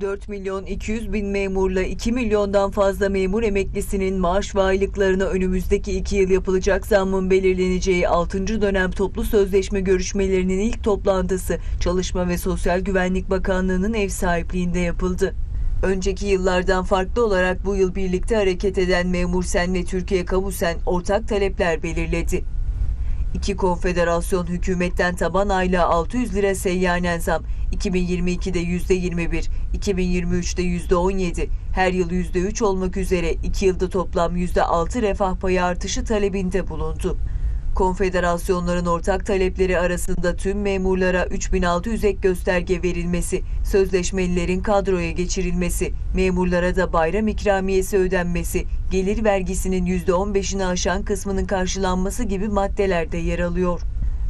4 milyon 200 bin memurla 2 milyondan fazla memur emeklisinin maaş ve aylıklarına önümüzdeki 2 yıl yapılacak zammın belirleneceği 6. dönem toplu sözleşme görüşmelerinin ilk toplantısı Çalışma ve Sosyal Güvenlik Bakanlığı'nın ev sahipliğinde yapıldı. Önceki yıllardan farklı olarak bu yıl birlikte hareket eden Memur Sen ve Türkiye Kamu Sen ortak talepler belirledi. İki konfederasyon hükümetten taban aylığı 600 lira seyyanen zam, 2022'de %21, 2023'te %17, her yıl %3 olmak üzere 2 yılda toplam %6 refah payı artışı talebinde bulundu. Konfederasyonların ortak talepleri arasında tüm memurlara 3600 ek gösterge verilmesi, sözleşmelilerin kadroya geçirilmesi, memurlara da bayram ikramiyesi ödenmesi, gelir vergisinin %15'ini aşan kısmının karşılanması gibi maddeler de yer alıyor.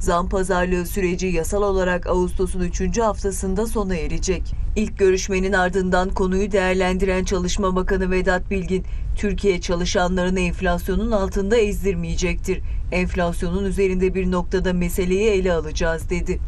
Zam pazarlığı süreci yasal olarak Ağustos'un 3. haftasında sona erecek. İlk görüşmenin ardından konuyu değerlendiren Çalışma Bakanı Vedat Bilgin, Türkiye çalışanlarını enflasyonun altında ezdirmeyecektir. Enflasyonun üzerinde bir noktada meseleyi ele alacağız dedi.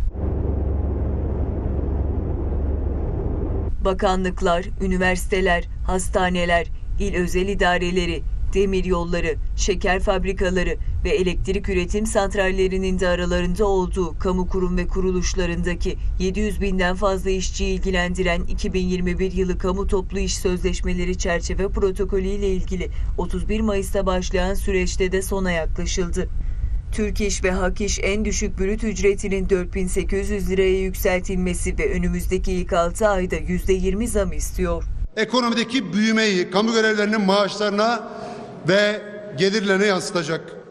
Bakanlıklar, üniversiteler, hastaneler, il özel idareleri, demir yolları, şeker fabrikaları ve elektrik üretim santrallerinin de aralarında olduğu kamu kurum ve kuruluşlarındaki 700 binden fazla işçiyi ilgilendiren 2021 yılı kamu toplu iş sözleşmeleri çerçeve protokolü ile ilgili 31 Mayıs'ta başlayan süreçte de sona yaklaşıldı. Türk İş ve Hak İş en düşük brüt ücretinin 4800 liraya yükseltilmesi ve önümüzdeki ilk 6 ayda %20 zam istiyor. ekonomideki büyümeyi kamu görevlilerinin maaşlarına ve gelirlerine yansıtacak.